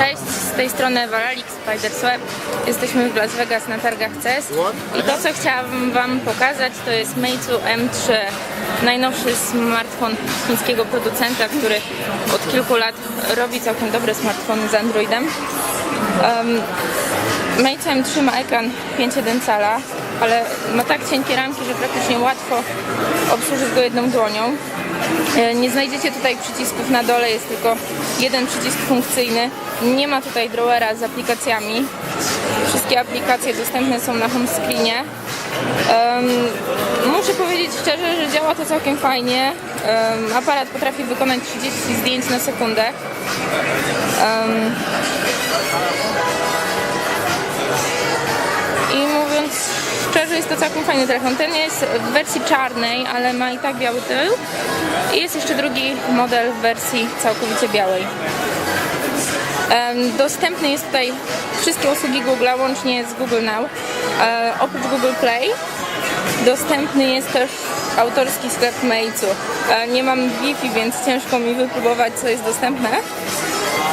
Cześć, z tej strony Valalik Spidersweb. Jesteśmy w Las Vegas na targach CES i to co chciałabym Wam pokazać to jest Meizu M3 najnowszy smartfon chińskiego producenta, który od kilku lat robi całkiem dobre smartfony z Androidem. Um, Meizu M3 ma ekran 5,1 cala, ale ma tak cienkie ramki, że praktycznie łatwo obsłużyć go jedną dłonią. E, Nie znajdziecie tutaj przycisków na dole, jest tylko jeden przycisk funkcyjny. Nie ma tutaj drawera z aplikacjami. Wszystkie aplikacje dostępne są na home screenie. Em, muszę powiedzieć szczerze, że działa to całkiem fajnie. Em, aparat potrafi wykonać 30 zdjęć na sekundę. Em, jest to całkiem fajny telefon. Ten jest w wersji czarnej, ale ma i tak biały tył. I jest jeszcze drugi model w wersji całkowicie białej. Dostępny jest tutaj wszystkie usługi Google'a, łącznie z Google Now. E, oprócz Google Play dostępny jest też autorski sklep Meizu. E, nie mam Wi-Fi, więc ciężko mi wypróbować, co jest dostępne.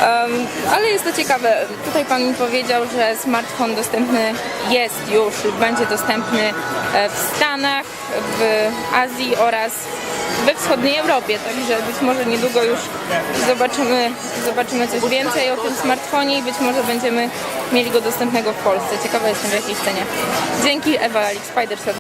Um, ale jest to ciekawe. Tutaj Pan mi powiedział, że smartfon dostępny jest już będzie dostępny e, w Stanach, w Azji oraz we wschodniej Europie. Także być może niedługo już zobaczymy, zobaczymy coś więcej o tym smartfonie i być może będziemy mieli go dostępnego w Polsce. Ciekawa jestem w jakiej cenie. Dzięki Ewa Alik Spiderset.